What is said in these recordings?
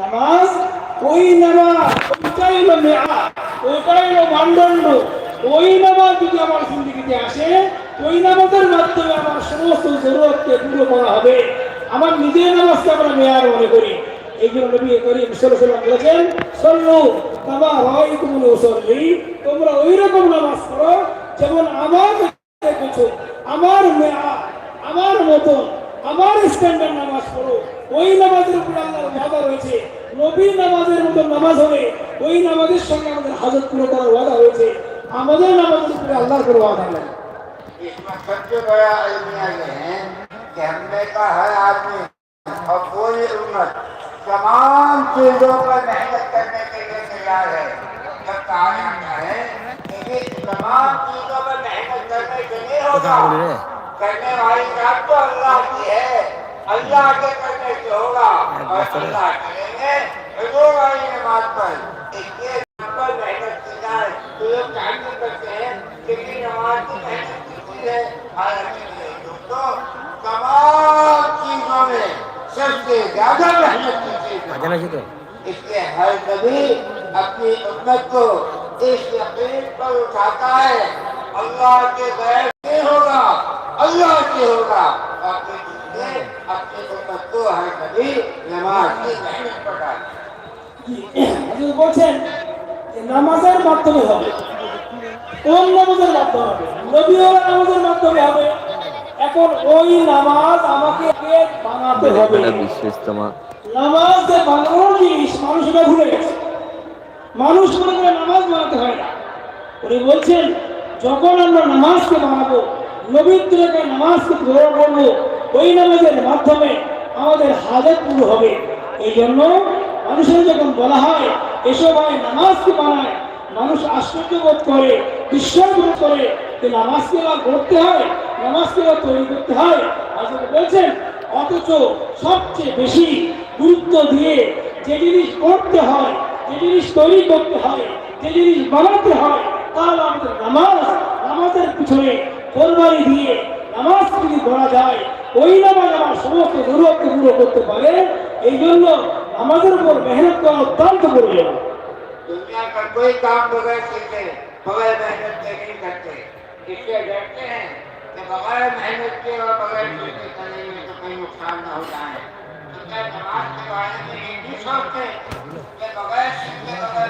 নামাজ, ওই নামাজ, ওইটাই হলো মেয়া ওইটাই হলো মানদণ্ড। ওই নামাজ যদি আমার জিন্দগিতে আসে, ওই নামাজের মাধ্যমে আমার সমস্ত জরুরতকে পুরো করা হবে। আমার নিজের নামাজকে আমরা মেয়ার মনে করি। এই জন্য নবী করিম সাল্লাল্লাহু বলেছেন, সল্লু কামা রাআইতুমুনি উসাল্লি তোমরা ওই রকম নামাজ পড়ো যেমন আমার দেখেছ আমার মেয়া আমার মতন, আমার স্ট্যান্ডার্ড নামাজ পড়ো। ওই নামাজের উপরে আল্লাহর ওয়াদা রয়েছে নবী নামাজের মতো নামাজ হবে ওই নামাজের সঙ্গে আমাদের হাজত পুরো করার ওয়াদা হয়েছে আমাদের নামাজের উপরে আল্লাহর কোনো ওয়াদা নেই इसमें सबसे बड़ा अलमिया ये है कि हमने का हर आदमी और पूरी उम्मत तमाम चीजों पर मेहनत करने के लिए तैयार है जब कहा जाता है कि ये तमाम चीजों पर मेहनत करने के लिए होगा करने वाली बात तो अल्लाह की है अल्लाह के करने से होगा और अल्लाह करेंगे। जो वाली नमाज़ पर। पर मेहनत की जाए तो लोग काम करते हैं क्योंकि नमाज़ की मेहनत की चीज़ है? और दोस्तों तमाम चीज़ों में सबसे ज़्यादा मेहनत की चीज़ है इसलिए हर कभी अपनी उम्मत को इस यकीन पर उठाता है अल्लाह के गैर नहीं होगा अल्लाह के होगा अपने इसलिए अपनी उम्मत को हर नबी नमाज की मेहनत पढ़ाए হুজুর বলছেন যে নামাজের মাধ্যমে হবে কোন নামাজের মাধ্যমে হবে নবীওয়ালা নামাজের মাধ্যমে হবে এখন ওই নামাজ আমাকে কে বানাতে হবে এটা বিশ্বস্তমা নামাজ যে বানানোর জিনিস মানুষ এটা ভুলে গেছে মানুষ মনে করে নামাজ বানাতে হয় না উনি বলছেন যখন আমরা নামাজকে বানাবো নবীত্বকে নামাজকে গ্রহণ করব, ওই নামাজের মাধ্যমে আমাদের হাজত পুরো হবে। এই জন্য মানুষের যখন বলা হয়, এসব হয় নামাজকে বানায় মানুষ আশ্চর্য বোধ করে বিশ্বাস বোধ করে যে নামাজকে আবার করতে হয়, নামাজকে আবার তৈরি করতে হয়। আসলে বলছেন, অথচ সবচেয়ে বেশি গুরুত্ব দিয়ে যে জিনিস করতে হয়, যে জিনিস তৈরি করতে হয়, যে জিনিস বানাতে হয় তা হলো আমাদের নামাজ নামাজের পিছনে কোরবানি দিয়ে নামাজ যদি করা যায় ওই নামাজ আমার সমস্ত জরুরতকে পুরো করতে পারে এই জন্য আমাদের উপর মেহনত করা অত্যন্ত প্রয়োজন दुनिया का कोई काम बगैर सीखे बगैर मेहनत के नहीं करते इसलिए डरते हैं कि बगैर मेहनत के और बगैर सीखे करेंगे तो कहीं नुकसान न हो जाए तो क्या नमाज के बारे में ये नहीं सोचते कि बगैर सीखे बगैर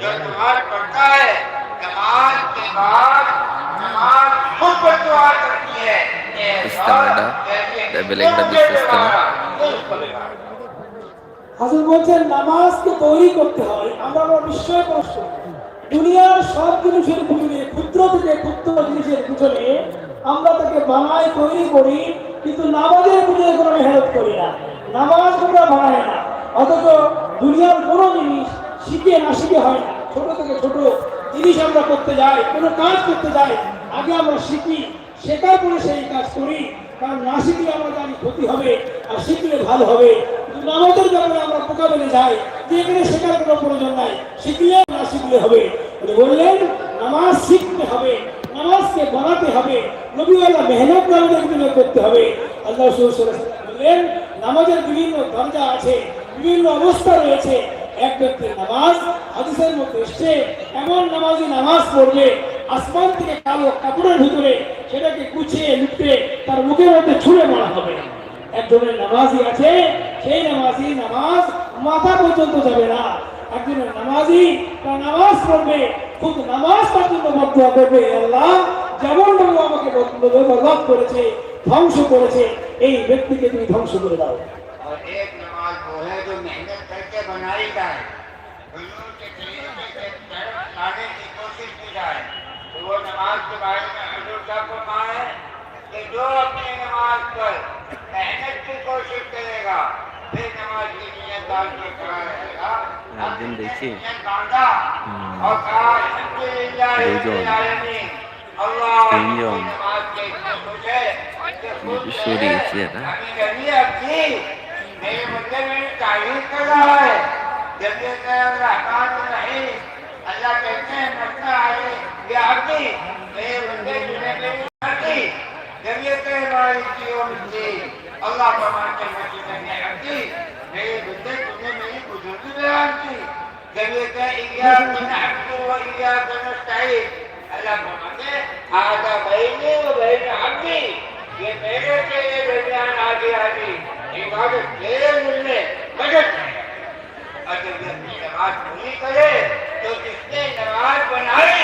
जो नमाज पढ़ता है नमाज के बाद नमाज खुद पर दुआ करती है ए इस्तेमाल अल्लाह, दा- बेलेगड़ा जैसे इस्तेमाल। হাজুর বলছেন নামাজকে তৈরি করতে হয় আমরা আমরা বিস্ময় প্রশ্ন দুনিয়ার সব জিনিসের পিছনে ক্ষুদ্র থেকে ক্ষুদ্র জিনিসের পিছনে আমরা তাকে বানাই তৈরি করি কিন্তু নামাজের পিছনে কোনো মেহনত করি না নামাজ আমরা বানাই না অথচ দুনিয়ার কোনো জিনিস শিখে না শিখে হয় না। ছোট থেকে ছোট জিনিস আমরা করতে যাই, কোনো কাজ করতে যাই, আগে আমরা শিখি, শেখার পরে সেই কাজ করি। কারণ না শিখলে আমরা জানি ক্ষতি হবে, আর শিখলে ভালো হবে। নামাজের ব্যাপারে আমরা পোকা বেড়ে যাই, যে এখানে শেখার কোনো প্রয়োজন নাই, শিখলে না শিখলে হবে। বললেন, নামাজ শিখতে হবে, নামাজকে বানাতে হবে। নবীওয়ালা মেহনত আমাদের জন্য করতে হবে। আল্লাহ বললেন, নামাজের বিভিন্ন দরজা আছে, বিভিন্ন অবস্থা রয়েছে এক ব্যক্তির নামাজ, হাদিসের মধ্যে এসছে, এমন নামাজি নামাজ পড়বে, আসমান থেকে কালো কাপড়ের ভিতরে সেটাকে গুছিয়ে লুটে তার মুখের মধ্যে ছুঁড়ে মারা হবে। একজনের নামাজি আছে, সেই নামাজি নামাজ মাথা পর্যন্ত যাবে না। একজনের নামাজি তার নামাজ পড়বে খুব নামাজ তার জন্য বদুয়া করবে, "হে আল্লাহ, যেমন বাবু আমাকে বরবাদ করেছে, ধ্বংস করেছে, এই ব্যক্তিকে তুমি ধ্বংস করে দাও। बनाई जाए। गुरु के तरीके से लाने की कोशिश की जाए तो वो नमाज़ के बारे में हजूर साहब को कहा है कि जो अपनी नमाज़ पर मेहनत की कोशिश करेगा फिर नमाज़ की नियत डाल के कराएगा। दिन देखिए। और कहा अलहमदुलिल्लाह 인정 मेरे मंदिर में तारीफ़ कर रहा है जब ये नहीं अल्लाह कहते हैं मरता आए ये आती मेरे मंदिर में आती जब ये कह हमारी जीवन से अल्लाह फरमाते हैं कि मैंने आती मेरे मंदिर तुमने मेरी बुजुर्गी बयान की जब ये कह इया बना अब्दू व इया बना साहिब अल्लाह फरमाते आधा बहने व बहन अब्दी ये मेरे से ये दरमियान आगे आगे વિભાગે કેર મૂલ્ય अगर व्यक्ति नमाज़ नहीं करे तो नमाज़ बनाई?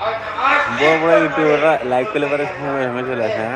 और नमाज़ बहुत बड़ा यूट्यूबर लाइव के लिए हमें चला था